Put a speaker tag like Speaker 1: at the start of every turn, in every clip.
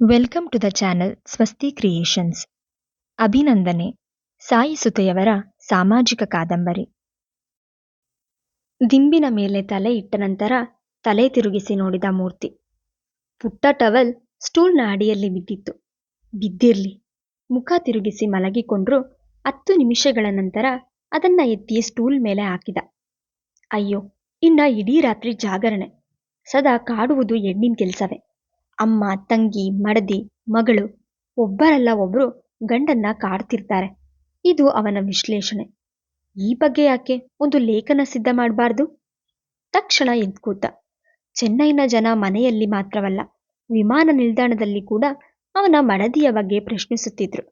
Speaker 1: Welcome to the channel Swasti creations ಅಭಿನಂದನೆ ಸಾಯಿ ಸುತೆಯವರ ಸಾಮಾಜಿಕ ಕಾದಂಬರಿ ದಿಂಬಿನ ಮೇಲೆ ತಲೆ ಇಟ್ಟ ನಂತರ ತಲೆ ತಿರುಗಿಸಿ ನೋಡಿದ ಮೂರ್ತಿ. ಪುಟ್ಟ ಟವಲ್ ಸ್ಟೂಲ್ನ ಅಡಿಯಲ್ಲಿ ಬಿದ್ದಿತ್ತು. ಬಿದ್ದಿರ್ಲಿ. ಮುಖ ತಿರುಗಿಸಿ ಮಲಗಿಕೊಂಡ್ರು ಹತ್ತು ನಿಮಿಷಗಳ ನಂತರ ಅದನ್ನ ಎತ್ತಿ ಸ್ಟೂಲ್ ಮೇಲೆ ಹಾಕಿದ. ಅಯ್ಯೋ, ಇನ್ನ ಇಡೀ ರಾತ್ರಿ ಜಾಗರಣೆ. ಸದಾ ಕಾಡುವುದು ಹೆಣ್ಣಿನ ಕೆಲಸವೇ. ಅಮ್ಮ, ತಂಗಿ, ಮಡದಿ, ಮಗಳು ಒಬ್ಬರಲ್ಲ ಒಬ್ರು ಗಂಡನ್ನ ಕಾಡ್ತಿರ್ತಾರೆ. ಇದು ಅವನ ವಿಶ್ಲೇಷಣೆ. ಈ ಬಗ್ಗೆ ಯಾಕೆ ಒಂದು ಲೇಖನ ಸಿದ್ಧ ಮಾಡಬಾರ್ದು? ತಕ್ಷಣ ಎದ್ದು ಕೂತ ಚೆನ್ನೈನ ಜನ ಮನೆಯಲ್ಲಿ ಮಾತ್ರವಲ್ಲ, ವಿಮಾನ ನಿಲ್ದಾಣದಲ್ಲಿ ಕೂಡ ಅವನ ಮಡದಿಯ ಬಗ್ಗೆ ಪ್ರಶ್ನಿಸುತ್ತಿದ್ರು.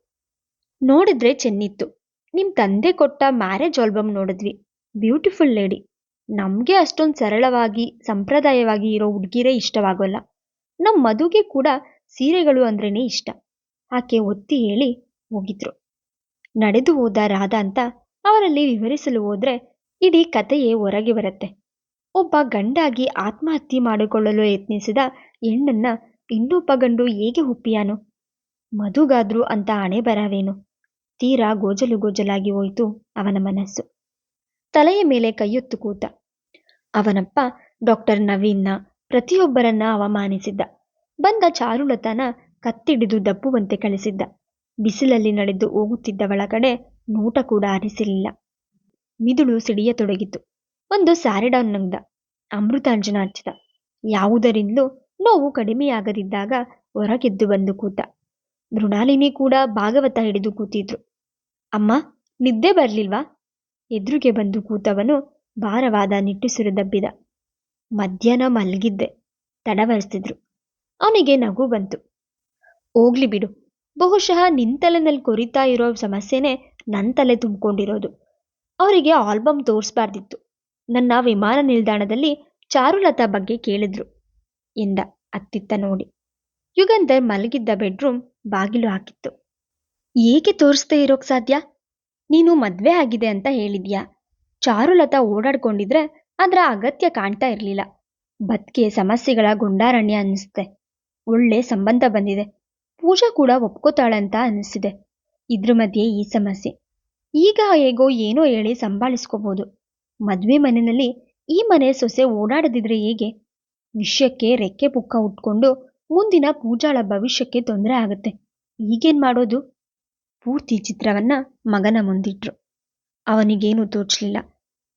Speaker 1: ನೋಡಿದ್ರೆ ಚೆನ್ನಿತ್ತು. ನಿಮ್ ತಂದೆ ಕೊಟ್ಟ ಮ್ಯಾರೇಜ್ ಆಲ್ಬಮ್ ನೋಡಿದ್ವಿ. Beautiful lady. ನಮ್ಗೆ ಅಷ್ಟೊಂದು ಸರಳವಾಗಿ, ಸಂಪ್ರದಾಯವಾಗಿ ಇರೋ ಹುಡುಗಿರೇ ಇಷ್ಟವಾಗೋಲ್ಲ. ನಮ್ಮ ಮಧುಗೆ ಕೂಡ ಸೀರೆಗಳು ಅಂದ್ರೇ ಇಷ್ಟ. ಆಕೆ ಒತ್ತಿ ಹೇಳಿ ಹೋಗಿದ್ರು. ನಡೆದು ಹೋದ ರಾಧ ಅಂತ ಅವರಲ್ಲಿ ವಿವರಿಸಲು ಹೋದ್ರೆ ಇಡೀ ಕಥೆಯೇ ಹೊರಗೆ ಬರುತ್ತೆ. ಒಬ್ಬ ಗಂಡಾಗಿ ಆತ್ಮಹತ್ಯೆ ಮಾಡಿಕೊಳ್ಳಲು ಯತ್ನಿಸಿದ ಹೆಣ್ಣನ್ನ ಇನ್ನೊಬ್ಬ ಗಂಡು ಹೇಗೆ ಒಪ್ಪಿಯಾನು ಮದುಗಾದ್ರು ಅಂತ ಹಣೆ ಬರವೇನು ತೀರಾ ಗೋಜಲು ಗೋಜಲಾಗಿ ಹೋಯಿತು ಅವನ ಮನಸ್ಸು. ತಲೆಯ ಮೇಲೆ ಕೈಯೊತ್ತು ಕೂತ. ಅವನಪ್ಪ, ಡಾಕ್ಟರ್ ನವೀನ್ನ ಪ್ರತಿಯೊಬ್ಬರನ್ನ ಅವಮಾನಿಸಿದ್ದ. ಬಂದ ಚಾರುಲತನ ಕತ್ತಿಡಿದು ದಬ್ಬುವಂತೆ ಕಳಿಸಿದ್ದ. ಬಿಸಿಲಲ್ಲಿ ನಡೆದು ಹೋಗುತ್ತಿದ್ದ ಒಳಗಡೆ ನೋಟ ಕೂಡ ಹರಿಸಿರಲಿಲ್ಲ ಮಿದುಳು ಸಿಡಿಯತೊಡಗಿತು ಒಂದು ಸ್ಯಾರಿಡಾನ್ ನುಂಗ್ದ ಅಮೃತಾಂಜನ ಹಚ್ಚಿದ ಯಾವುದರಿಂದಲೂ ನೋವು ಕಡಿಮೆಯಾಗದಿದ್ದಾಗ ಹೊರಗೆದ್ದು ಬಂದು ಕೂತ. ಮೃಣಾಲಿನಿ ಕೂಡ ಭಾಗವತ ಹಿಡಿದು ಕೂತಿದ್ರು. ಅಮ್ಮ, ನಿದ್ದೆ ಬರ್ಲಿಲ್ವಾ? ಎದುರಿಗೆ ಬಂದು ಕೂತವನು ಭಾರವಾದ ನಿಟ್ಟುಸಿರು ದಬ್ಬಿದ. ಮಧ್ಯಾಹ್ನ ಮಲಗಿದ್ದೆ. ತಡವರಿಸ್ತಿದ್ರು ಅವನಿಗೆ ನಗು ಬಂತು. ಹೋಗ್ಲಿ ಬಿಡು. ಬಹುಶಃ ನಿನ್ ತಲೆನಲ್ಲಿ ಕೊರಿತಾ ಇರೋ ಸಮಸ್ಯೆನೇ ನನ್ನ ತಲೆ ತುಂಬಿಕೊಂಡಿರೋದು. ಅವರಿಗೆ ಆಲ್ಬಮ್ ತೋರಿಸ್ಬಾರ್ದಿತ್ತು. ನನ್ನ ವಿಮಾನ ನಿಲ್ದಾಣದಲ್ಲಿ ಚಾರುಲತಾ ಬಗ್ಗೆ ಕೇಳಿದ್ರು. ಎಂದ ಅತ್ತಿತ್ತ ನೋಡಿ. ಯುಗಂಧರ್ ಮಲಗಿದ್ದ ಬೆಡ್ರೂಮ್ ಬಾಗಿಲು ಹಾಕಿತ್ತು. ಏಕೆ ತೋರಿಸ್ದೇ ಇರೋಕ್ ಸಾಧ್ಯ? ನೀನು ಮದ್ವೆ ಆಗಿದೆ ಅಂತ ಹೇಳಿದ್ಯಾ? ಚಾರುಲತಾ ಓಡಾಡ್ಕೊಂಡಿದ್ರೆ ಅದರ ಅಗತ್ಯ ಕಾಣ್ತಾ ಇರಲಿಲ್ಲ. ಬದುಕೆ, ಸಮಸ್ಯೆಗಳ ಗುಂಡಾರಣ್ಯ ಅನ್ನಿಸ್ತೆ. ಒಳ್ಳೆ ಸಂಬಂಧ ಬಂದಿದೆ. ಪೂಜಾ ಕೂಡ ಒಪ್ಕೋತಾಳಂತ ಅನ್ನಿಸಿದೆ ಇದ್ರ ಮಧ್ಯೆ ಈ ಸಮಸ್ಯೆ. ಈಗ ಹೇಗೋ ಏನೋ ಹೇಳಿ ಸಂಭಾಳಿಸ್ಕೋಬಹುದು ಮದ್ವೆ ಮನೆಯಲ್ಲಿ ಈ ಮನೆ ಸೊಸೆ ಓಡಾಡದಿದ್ರೆ ಹೇಗೆ? ವಿಷಯಕ್ಕೆ ರೆಕ್ಕೆ ಪುಕ್ಕ ಉಟ್ಕೊಂಡು ಮುಂದಿನ ಪೂಜಾಳ ಭವಿಷ್ಯಕ್ಕೆ ತೊಂದರೆ ಆಗುತ್ತೆ. ಈಗೇನ್ ಮಾಡೋದು? ಪೂರ್ತಿ ಚಿತ್ರವನ್ನ ಮಗನ ಮುಂದಿಟ್ರು. ಅವನಿಗೇನು ತೋಚ್ಲಿಲ್ಲ.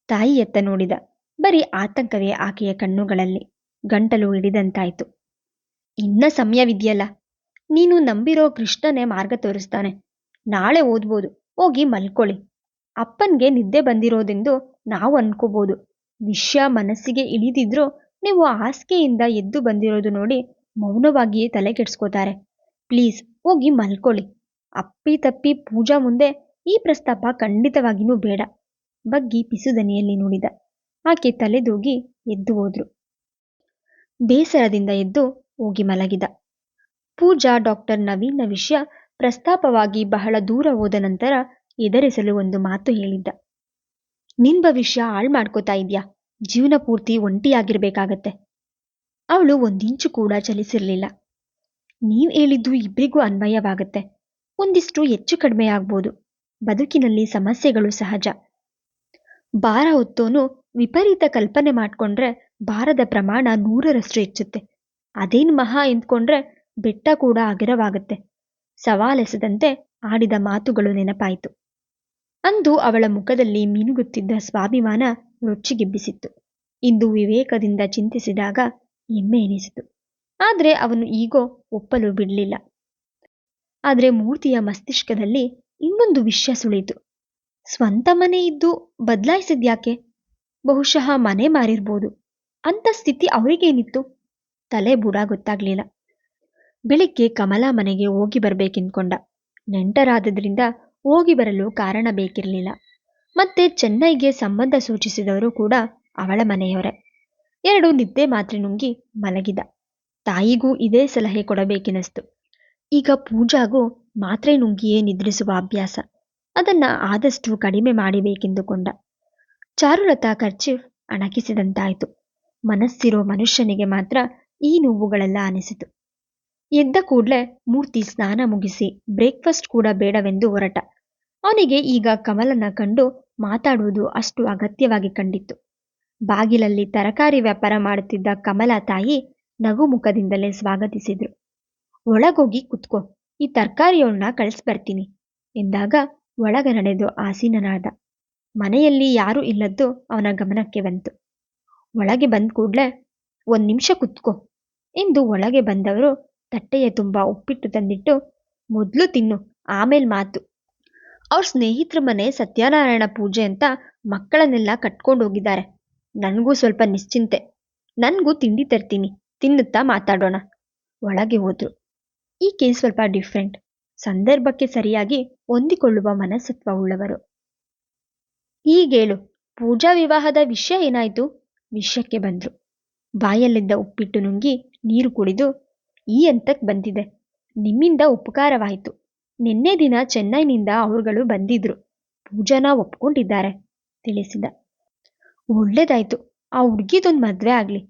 Speaker 1: ತಾಯಿ ಎತ್ತ ನೋಡಿದ. ಬರೀ ಆತಂಕವೇ ಆಕೆಯ ಕಣ್ಣುಗಳಲ್ಲಿ ಗಂಟಲು ಹಿಡಿದಂತಾಯಿತು. ಇನ್ನ ಸಮಯವಿದೆಯಲ್ಲ. ನೀನು ನಂಬಿರೋ ಕೃಷ್ಣನೇ ಮಾರ್ಗ ತೋರಿಸ್ತಾನೆ. ನಾಳೆ ಓದ್ಬೋದು. ಹೋಗಿ ಮಲ್ಕೊಳ್ಳಿ. ಅಪ್ಪನ್ಗೆ ನಿದ್ದೆ ಬಂದಿರೋದೆಂದು ನಾವು ಅನ್ಕೋಬೋದು. ವಿಷಯ ಮನಸ್ಸಿಗೆ ಇಳಿದಿದ್ರೂ ನೀವು ಹಾಸಿಗೆಯಿಂದ ಎದ್ದು ಬಂದಿರೋದು ನೋಡಿ ಮೌನವಾಗಿಯೇ ತಲೆ ಕೆಡ್ಸ್ಕೋತಾರೆ. ಪ್ಲೀಸ್ ಹೋಗಿ ಮಲ್ಕೊಳ್ಳಿ. ಅಪ್ಪಿ ತಪ್ಪಿ ಪೂಜಾ ಮುಂದೆ ಈ ಪ್ರಸ್ತಾಪ ಖಂಡಿತವಾಗಿಯೂ ಬೇಡ. ಬಗ್ಗಿ ಪಿಸುದನಿಯಲ್ಲಿ ನುಡಿದ. ಆಕೆ ತಲೆದೂಗಿ ಎದ್ದು ಹೋದ್ರು. ಬೇಸರದಿಂದ ಎದ್ದು ಹೋಗಿ ಮಲಗಿದ. ಪೂಜಾ, ಡಾಕ್ಟರ್ ನವೀನ ವಿಷಯ ಪ್ರಸ್ತಾಪವಾಗಿ ಬಹಳ ದೂರ ಹೋದ ನಂತರ ಎದರಿಸಲು ಒಂದು ಮಾತು ಹೇಳಿದ್ದ. ನಿನ್ ಭವಿಷ್ಯ ಹಾಳು ಮಾಡ್ಕೋತಾ ಇದ್ಯಾ? ಜೀವನ ಪೂರ್ತಿ ಒಂಟಿಯಾಗಿರ್ಬೇಕಾಗತ್ತೆ. ಅವಳು ಒಂದಿಂಚು ಕೂಡ ಚಲಿಸಿರ್ಲಿಲ್ಲ. ನೀವ್ ಹೇಳಿದ್ದು ಇಬ್ರಿಗೂ ಅನ್ವಯವಾಗತ್ತೆ. ಒಂದಿಷ್ಟು ಹೆಚ್ಚು ಕಡಿಮೆ ಆಗ್ಬೋದು. ಬದುಕಿನಲ್ಲಿ ಸಮಸ್ಯೆಗಳು ಸಹಜ. ಭಾರ ಹೊತ್ತೋನು ವಿಪರೀತ ಕಲ್ಪನೆ ಮಾಡ್ಕೊಂಡ್ರೆ ಭಾರದ ಪ್ರಮಾಣ ನೂರರಷ್ಟು ಹೆಚ್ಚುತ್ತೆ. ಅದೇನು ಮಹಾ ಎಂದ್ಕೊಂಡ್ರೆ ಬೆಟ್ಟ ಕೂಡ ಅಗರವಾಗುತ್ತೆ ಸವಾಲೆಸದಂತೆ ಆಡಿದ ಮಾತುಗಳು ನೆನಪಾಯಿತು. ಅಂದು ಅವಳ ಮುಖದಲ್ಲಿ ಮಿನುಗುತ್ತಿದ್ದ ಸ್ವಾಭಿಮಾನ ರೊಚ್ಚಿಗೆಬ್ಬಿಸಿತ್ತು. ಇಂದು ವಿವೇಕದಿಂದ ಚಿಂತಿಸಿದಾಗ ಹೆಮ್ಮೆ ಎನಿಸಿತು. ಆದ್ರೆ ಅವನು ಈಗೋ ಒಪ್ಪಲು ಬಿಡಲಿಲ್ಲ. ಆದ್ರೆ ಮೂರ್ತಿಯ ಮಸ್ತಿಷ್ಕದಲ್ಲಿ ಇನ್ನೊಂದು ವಿಷಯ ಸುಳಿತು ಸ್ವಂತ ಮನೆ ಇದ್ದು ಬದಲಾಯಿಸಿದ್ಯಾಕೆ? ಬಹುಶಃ ಮನೆ ಮಾರಿರ್ಬೋದು. ಅಂತ ಸ್ಥಿತಿ ಅವರಿಗೇನಿತ್ತು? ತಲೆ ಬುಡ ಗೊತ್ತಾಗ್ಲಿಲ್ಲ ಬೆಳಿಗ್ಗೆ ಕಮಲಾ ಮನೆಗೆ ಹೋಗಿ ಬರ್ಬೇಕೆಂದ್ಕೊಂಡ. ನೆಂಟರಾದದ್ರಿಂದ ಹೋಗಿ ಬರಲು ಕಾರಣ ಬೇಕಿರಲಿಲ್ಲ. ಮತ್ತೆ ಚೆನ್ನೈಗೆ ಸಂಬಂಧ ಸೂಚಿಸಿದವರು ಕೂಡ ಅವಳ ಮನೆಯವರೇ. ಎರಡು ನಿದ್ದೆ ಮಾತ್ರೆ ನುಂಗಿ ಮಲಗಿದ. ತಾಯಿಗೂ ಇದೇ ಸಲಹೆ ಕೊಡಬೇಕೆನಿಸ್ತು. ಈಗ ಪೂಜಾಗೂ ಮಾತ್ರೆ ನುಂಗಿಯೇ ನಿದ್ರಿಸುವ ಅಭ್ಯಾಸ. ಅದನ್ನ ಆದಷ್ಟು ಕಡಿಮೆ ಮಾಡಿಬೇಕೆಂದುಕೊಂಡ. ಚಾರುಲತಾ ಖರ್ಚು ಅಣಕಿಸಿದಂತಾಯಿತು. ಮನಸ್ಸಿರೋ ಮನುಷ್ಯನಿಗೆ ಮಾತ್ರ ಈ ನೋವುಗಳೆಲ್ಲ ಅನಿಸಿತು. ಎದ್ದ ಕೂಡ್ಲೆ ಮೂರ್ತಿ ಸ್ನಾನ ಮುಗಿಸಿ ಬ್ರೇಕ್ಫಾಸ್ಟ್ ಕೂಡ ಬೇಡವೆಂದು ಹೊರಟ. ಅವನಿಗೆ ಈಗ ಕಮಲನ ಕಂಡು ಮಾತಾಡುವುದು ಅಷ್ಟು ಅಗತ್ಯವಾಗಿ ಕಂಡಿತ್ತು. ಬಾಗಿಲಲ್ಲಿ ತರಕಾರಿ ವ್ಯಾಪಾರ ಮಾಡುತ್ತಿದ್ದ ಕಮಲ ತಾಯಿ ನಗುಮುಖದಿಂದಲೇ ಸ್ವಾಗತಿಸಿದ್ರು. ಒಳಗೋಗಿ ಕುತ್ಕೋ. ಈ ತರಕಾರಿಯವಳನ್ನ ಕಳಿಸ್ಬರ್ತೀನಿ ಎಂದಾಗ ಒಳಗ ನಡೆದು ಆಸೀನನಾದ ಮನೆಯಲ್ಲಿ ಯಾರೂ ಇಲ್ಲದ್ದು ಅವನ ಗಮನಕ್ಕೆ ಬಂತು. ಒಳಗೆ ಬಂದ ಕೂಡ್ಲೆ, ಒಂದ್ ನಿಮಿಷ ಕುತ್ಕೋ. ಎಂದು ಒಳಗೆ ಬಂದವರು ತಟ್ಟೆಯ ತುಂಬ ಉಪ್ಪಿಟ್ಟು ತಂದಿಟ್ಟು, ಮೊದಲು ತಿನ್ನು, ಆಮೇಲೆ ಮಾತು. ಅವ್ರ ಸ್ನೇಹಿತರ ಮನೆ ಸತ್ಯನಾರಾಯಣ ಪೂಜೆ ಅಂತ ಮಕ್ಕಳನ್ನೆಲ್ಲ ಕಟ್ಕೊಂಡು ಹೋಗಿದ್ದಾರೆ. ನನಗೂ ಸ್ವಲ್ಪ ನಿಶ್ಚಿಂತೆ. ನನಗೂ ತಿಂಡಿ ತರ್ತೀನಿ, ತಿನ್ನುತ್ತಾ ಮಾತಾಡೋಣ. ಒಳಗೆ ಹೋದ್ರು. ಈಕೆ ಸ್ವಲ್ಪ ಡಿಫ್ರೆಂಟ್. ಸಂದರ್ಭಕ್ಕೆ ಸರಿಯಾಗಿ ಹೊಂದಿಕೊಳ್ಳುವ ಮನಸ್ಸತ್ವ ಉಳ್ಳವರು. ಹೀಗೇಳು ಪೂಜಾ ವಿವಾಹದ ವಿಷಯ ಏನಾಯ್ತು? ವಿಷಯಕ್ಕೆ ಬಂದ್ರು. ಬಾಯಲ್ಲಿದ್ದ ಉಪ್ಪಿಟ್ಟು ನುಂಗಿ ನೀರು ಕುಡಿದು ಈ ಹಂತಕ್ ಬಂದಿದೆ. ನಿಮ್ಮಿಂದ ಉಪಕಾರವಾಯಿತು. ನಿನ್ನೆ ದಿನ ಚೆನ್ನೈನಿಂದ ಅವರುಗಳು ಬಂದಿದ್ರು. ಪೂಜಾನ ಒಪ್ಕೊಂಡಿದ್ದಾರೆ, ತಿಳಿಸಿದ. ಒಳ್ಳೇದಾಯ್ತು. ಆ ಹುಡುಗಿದೊಂದು ಮದ್ವೆ ಆಗ್ಲಿ.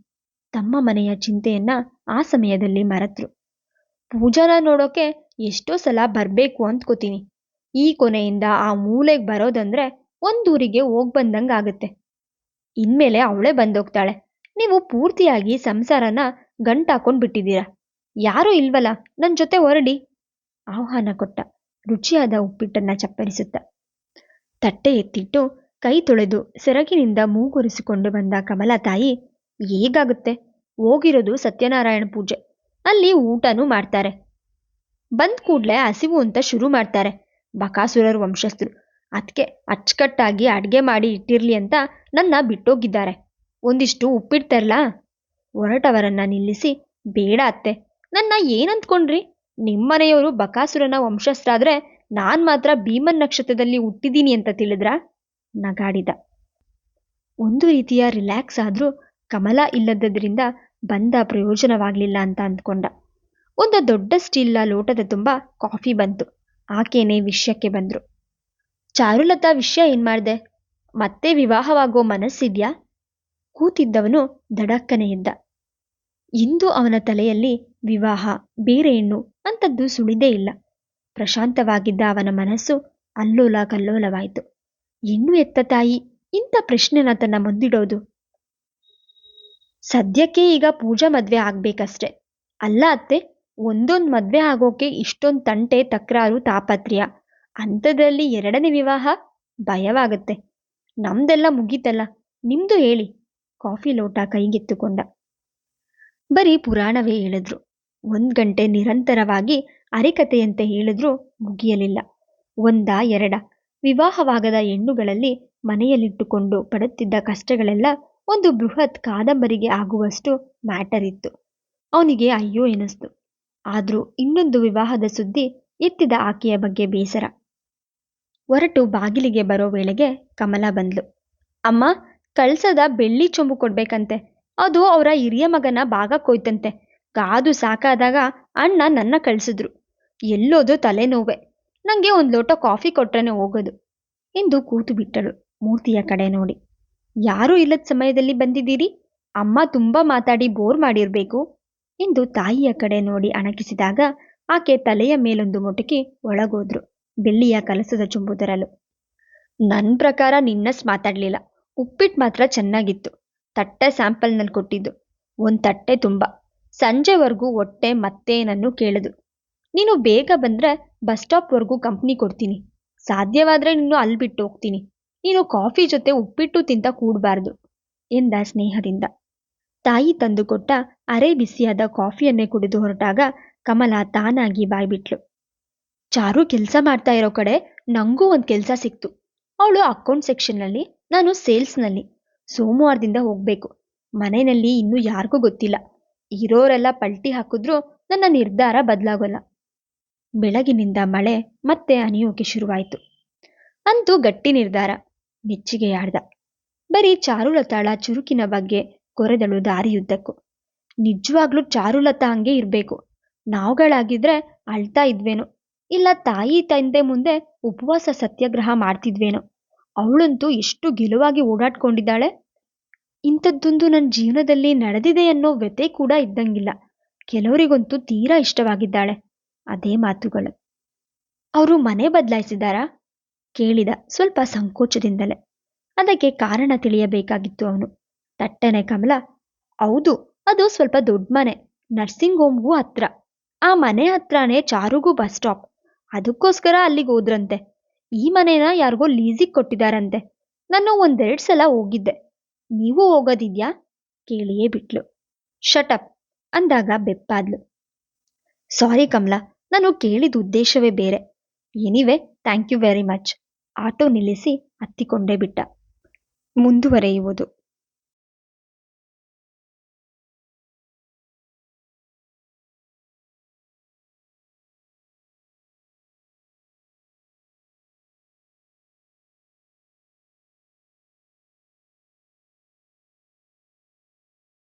Speaker 1: ತಮ್ಮ ಮನೆಯ ಚಿಂತೆಯನ್ನ ಆ ಸಮಯದಲ್ಲಿ ಮರೆತ್ರು. ಪೂಜಾನ ನೋಡೋಕೆ ಎಷ್ಟೋ ಸಲ ಬರ್ಬೇಕು ಅಂದ್ಕೋತೀನಿ. ಈ ಕೊನೆಯಿಂದ ಆ ಮೂಲೆಗೆ ಬರೋದಂದ್ರೆ ಒಂದೂರಿಗೆ ಹೋಗ್ ಬಂದಂಗ ಆಗುತ್ತೆ. ಇನ್ಮೇಲೆ ಅವಳೇ ಬಂದೋಗ್ತಾಳೆ. ನೀವು ಪೂರ್ತಿಯಾಗಿ ಸಂಸಾರನ ಗಂಟಾಕೊಂಡ್ ಬಿಟ್ಟಿದ್ದೀರ? ಯಾರೂ ಇಲ್ವಲ್ಲ ನನ್ನ ಜೊತೆ ಹೊರಡಿ. ಆಹ್ವಾನ ಕೊಟ್ಟ. ರುಚಿಯಾದ ಉಪ್ಪಿಟ್ಟನ್ನ ಚಪ್ಪರಿಸುತ್ತ. ತಟ್ಟೆ ಎತ್ತಿಟ್ಟು ಕೈ ತೊಳೆದು ಸೆರಗಿನಿಂದ ಮೂಗುರಿಸಿಕೊಂಡು ಬಂದ ಕಮಲ ತಾಯಿ, ಹೇಗಾಗುತ್ತೆ? ಹೋಗಿರೋದು ಸತ್ಯನಾರಾಯಣ ಪೂಜೆ. ಅಲ್ಲಿ ಊಟನೂ ಮಾಡ್ತಾರೆ. ಬಂದ್ ಕೂಡ್ಲೆ ಹಸಿವು ಅಂತ ಶುರು ಮಾಡ್ತಾರೆ. ಬಕಾಸುರರ ವಂಶಸ್ಥರು. ಅದಕ್ಕೆ ಅಚ್ಚುಕಟ್ಟಾಗಿ ಅಡುಗೆ ಮಾಡಿ ಇಟ್ಟಿರಲಿ ಅಂತ ನನ್ನ ಬಿಟ್ಟೋಗಿದ್ದಾರೆ. ಒಂದಿಷ್ಟು ಉಪ್ಪಿಡ್ತಾರಲ್ಲ ಹೊರಟವರನ್ನ ನಿಲ್ಲಿಸಿ, ಬೇಡ ಅತ್ತೆ. ನನ್ನ ಏನಂದ್ಕೊಂಡ್ರಿ ನಿಮ್ಮನೆಯವರು ಬಕಾಸುರನ ವಂಶಸ್ಥರಾದ್ರೆ ನಾನು ಮಾತ್ರ ಭೀಮನ್ ನಕ್ಷತ್ರದಲ್ಲಿ ಹುಟ್ಟಿದೀನಿ ಅಂತ ತಿಳಿದ್ರಾ? ನಗಾಡಿದ. ಒಂದು ರೀತಿಯ ರಿಲ್ಯಾಕ್ಸ್ ಆದರೂ ಕಮಲ ಇಲ್ಲದ್ದರಿಂದ ಬಂದ ಪ್ರಯೋಜನವಾಗ್ಲಿಲ್ಲ ಅಂತ ಅಂದ್ಕೊಂಡ. ಒಂದು ದೊಡ್ಡ ಸ್ಟೀಲ್ನ ಲೋಟದ ತುಂಬ ಕಾಫಿ ಬಂತು. ಆಕೆನೇ ವಿಷಯಕ್ಕೆ ಬಂದ್ರು. ಚಾರುಲತಾ ವಿಷಯ ಏನ್ ಮಾಡ್ದೆ? ಮತ್ತೆ ವಿವಾಹವಾಗೋ ಮನಸ್ಸಿದ್ಯಾ? ಕೂತಿದ್ದವನು ದಡಕ್ಕನೆ ಇದ್ದ ಇಂದು ಅವನ ತಲೆಯಲ್ಲಿ ವಿವಾಹ, ಬೇರೆ ಹೆಣ್ಣು ಅಂತದ್ದು ಸುಳಿದೇ ಇಲ್ಲ. ಪ್ರಶಾಂತವಾಗಿದ್ದ ಅವನ ಮನಸ್ಸು ಅಲ್ಲೋಲ ಕಲ್ಲೋಲವಾಯಿತು. ಹೆಣ್ಣು ಎತ್ತ ತಾಯಿ? ಇಂಥ ಪ್ರಶ್ನೆನ ತನ್ನ ಮುಂದಿಡೋದು. ಸದ್ಯಕ್ಕೆ ಈಗ ಪೂಜಾ ಮದ್ವೆ ಆಗ್ಬೇಕಷ್ಟೆ. ಅಲ್ಲ ಅತ್ತೆ, ಒಂದೊಂದು ಮದ್ವೆ ಆಗೋಕೆ ಇಷ್ಟೊಂದು ತಂಟೆ, ತಕ್ರಾರು, ತಾಪತ್ರ್ಯ. ಅಂಥದ್ರಲ್ಲಿ ಎರಡನೇ ವಿವಾಹ ಭಯವಾಗತ್ತೆ. ನಮ್ದೆಲ್ಲ ಮುಗೀತಲ್ಲ, ನಿಮ್ದು ಹೇಳಿ. ಕಾಫಿ ಲೋಟ ಕೈಗೆತ್ತುಕೊಂಡ. ಬರೀ ಪುರಾಣವೇ ಹೇಳಿದ್ರು. ಒಂದ್ ಗಂಟೆ ನಿರಂತರವಾಗಿ ಅರಿಕತೆಯಂತೆ ಹೇಳಿದ್ರೂ ಮುಗಿಯಲಿಲ್ಲ. ಒಂದ ಎರಡ ವಿವಾಹವಾಗದ ಹೆಣ್ಣುಗಳಲ್ಲಿ ಮನೆಯಲ್ಲಿಟ್ಟುಕೊಂಡು ಪಡುತ್ತಿದ್ದ ಕಷ್ಟಗಳೆಲ್ಲ ಒಂದು ಬೃಹತ್ ಕಾದಂಬರಿಗೆ ಆಗುವಷ್ಟು ಮ್ಯಾಟರ್ ಇತ್ತು. ಅವನಿಗೆ ಅಯ್ಯೋ ಎನಿಸ್ತು. ಆದ್ರೂ ಇನ್ನೊಂದು ವಿವಾಹದ ಸುದ್ದಿ ಎತ್ತಿದ ಆಕೆಯ ಬಗ್ಗೆ ಬೇಸರ. ಹೊರಟು ಬಾಗಿಲಿಗೆ ಬರೋ ವೇಳೆಗೆ ಕಮಲ ಬಂದ್ಲು. ಅಮ್ಮ, ಕಳ್ಸದ ಬೆಳ್ಳಿ ಚೊಂಬು ಕೊಡ್ಬೇಕಂತೆ. ಅದು ಅವರ ಹಿರಿಯ ಮಗನ ಭಾಗಕ್ಕೋಯ್ತಂತೆ ಕಾದು ಸಾಕಾದಾಗ ಅಣ್ಣ ನನ್ನ ಕಳ್ಸಿದ್ರು. ಎಲ್ಲೋದು ತಲೆನೋವೆ. ನಂಗೆ ಒಂದು ಲೋಟ ಕಾಫಿ ಕೊಟ್ರೇನೆ ಹೋಗೋದು. ಎಂದು ಕೂತು ಬಿಟ್ಟಳು ಮೂರ್ತಿಯ ಕಡೆ ನೋಡಿ. ಯಾರೂ ಇಲ್ಲದ ಸಮಯದಲ್ಲಿ ಬಂದಿದ್ದೀರಿ? ಅಮ್ಮ ತುಂಬ ಮಾತಾಡಿ ಬೋರ್ ಮಾಡಿರ್ಬೇಕು. ಎಂದು ತಾಯಿಯ ಕಡೆ ನೋಡಿ ಅಣಕಿಸಿದಾಗ ಆಕೆ ತಲೆಯ ಮೇಲೊಂದು ಮೊಟಕಿ ಒಳಗೋದ್ರು. ಬೆಳ್ಳಿಯ ಕಲಸದ ಚುಂಬುದರಲು ತರಲು. ನನ್ನ ಪ್ರಕಾರ ನಿನ್ನಸ್ ಮಾತಾಡ್ಲಿಲ್ಲ. ಉಪ್ಪಿಟ್ಟು ಮಾತ್ರ ಚೆನ್ನಾಗಿತ್ತು. ತಟ್ಟೆ ಸ್ಯಾಂಪಲ್ ಸ್ಯಾಂಪಲ್ನಲ್ಲಿ ಕೊಟ್ಟಿದ್ದು. ಒಂದು ತಟ್ಟೆ ತುಂಬ. ಸಂಜೆವರೆಗೂ ಹೊಟ್ಟೆ ಮತ್ತೇನನ್ನು ಕೇಳದು. ನೀನು ಬೇಗ ಬಂದ್ರೆ ಬಸ್ ಸ್ಟಾಪ್ವರೆಗೂ ಕಂಪ್ನಿ ಕೊಡ್ತೀನಿ. ಸಾಧ್ಯವಾದ್ರೆ ನೀನು ಅಲ್ಲಿ ಬಿಟ್ಟು ಹೋಗ್ತೀನಿ. ನೀನು ಕಾಫಿ ಜೊತೆ ಉಪ್ಪಿಟ್ಟು ತಿಂತ ಕೂಡಬಾರ್ದು, ಎಂದ ಸ್ನೇಹದಿಂದ. ತಾಯಿ ತಂದುಕೊಟ್ಟ ಅರೆ ಬಿಸಿಯಾದ ಕಾಫಿಯನ್ನೇ ಕುಡಿದು ಹೊರಟಾಗ ಕಮಲ ತಾನಾಗಿ ಬಾಯ್ಬಿಟ್ಲು. ಚಾರು ಕೆಲಸ ಮಾಡ್ತಾ ಇರೋ ಕಡೆ ನಂಗೂ ಒಂದು ಕೆಲಸ ಸಿಕ್ತು. ಅವಳು ಅಕೌಂಟ್ ಸೆಕ್ಷನ್ನಲ್ಲಿ ನಾನು ಸೇಲ್ಸ್ನಲ್ಲಿ ಸೋಮವಾರದಿಂದ ಹೋಗ್ಬೇಕು. ಮನೆಯಲ್ಲಿ ಇನ್ನೂ ಯಾರಿಗೂ ಗೊತ್ತಿಲ್ಲ. ಇರೋರೆಲ್ಲ ಪಲ್ಟಿ ಹಾಕಿದ್ರೂ ನನ್ನ ನಿರ್ಧಾರ ಬದಲಾಗೋಲ್ಲ. ಬೆಳಗಿನಿಂದ ಮಳೆ, ಮತ್ತೆ ಅನಿಯೋಕೆ ಶುರುವಾಯಿತು. ಅಂತೂ ಗಟ್ಟಿ ನಿರ್ಧಾರ ಮೆಚ್ಚುಗೆಯಾಡ್ದ ಬರೀ ಚಾರುಲತಾಳ ಚುರುಕಿನ ಬಗ್ಗೆ ಕೊರೆದಳು ದಾರಿಯುದ್ದಕ್ಕೂ. ನಿಜವಾಗ್ಲೂ ಚಾರುಲತಾ ಹಂಗೆ ಇರಬೇಕು. ನಾವುಗಳಾಗಿದ್ರೆ ಅಳ್ತಾ ಇದ್ವೇನೋ. ಇಲ್ಲ ತಾಯಿ ತಂದೆ ಮುಂದೆ ಉಪವಾಸ ಸತ್ಯಾಗ್ರಹ ಮಾಡ್ತಿದ್ವೇನೋ. ಅವಳಂತೂ ಎಷ್ಟು ಗೆಲುವಾಗಿ ಓಡಾಡ್ಕೊಂಡಿದ್ದಾಳೆ. ಇಂಥದ್ದೊಂದು ನನ್ನ ಜೀವನದಲ್ಲಿ ನಡೆದಿದೆ ಅನ್ನೋ ವ್ಯತೆ ಕೂಡ ಇದ್ದಂಗಿಲ್ಲ. ಕೆಲವರಿಗಂತೂ ತೀರಾ ಇಷ್ಟವಾಗಿದ್ದಾಳೆ. ಅದೇ ಮಾತುಗಳು. ಅವರು ಮನೆ ಬದಲಾಯಿಸಿದಾರಾ ಕೇಳಿದ ಸ್ವಲ್ಪ ಸಂಕೋಚದಿಂದಲೇ. ಅದಕ್ಕೆ ಕಾರಣ ತಿಳಿಯಬೇಕಾಗಿತ್ತು ಅವನು. ತಟ್ಟನೆ ಕಮಲ. ಹೌದು, ಅದು ಸ್ವಲ್ಪ ದೊಡ್ಡ ಮನೆ. ನರ್ಸಿಂಗ್ ಹೋಮ್ಗೂ ಹತ್ರ. ಆ ಮನೆ ಹತ್ರನೇ ಚಾರುಗೂ ಬಸ್ ಸ್ಟಾಪ್. ಅದಕ್ಕೋಸ್ಕರ ಅಲ್ಲಿಗೆ ಹೋದ್ರಂತೆ. ಈ ಮನೆನ ಯಾರಿಗೋ ಲೀಸಿಗೆ ಕೊಟ್ಟಿದ್ದಾರಂತೆ. ನಾನು ಒಂದೆರಡು ಸಲ ಹೋಗಿದ್ದೆ. ನೀವು ಹೋಗೋದಿದ್ಯಾ? ಕೇಳಿಯೇ ಬಿಟ್ಲು. ಶಟಪ್ ಅಂದಾಗ ಬೆಪ್ಪಾದ್ಲು. ಸಾರಿ ಕಮಲಾ, ನಾನು ಕೇಳಿದ ಉದ್ದೇಶವೇ ಬೇರೆ. Anyway thank you very much. Auto ನಿಲ್ಲಿಸಿ ಹತ್ತಿಕೊಂಡೇ ಬಿಟ್ಟ. ಮುಂದುವರೆಯುವುದು.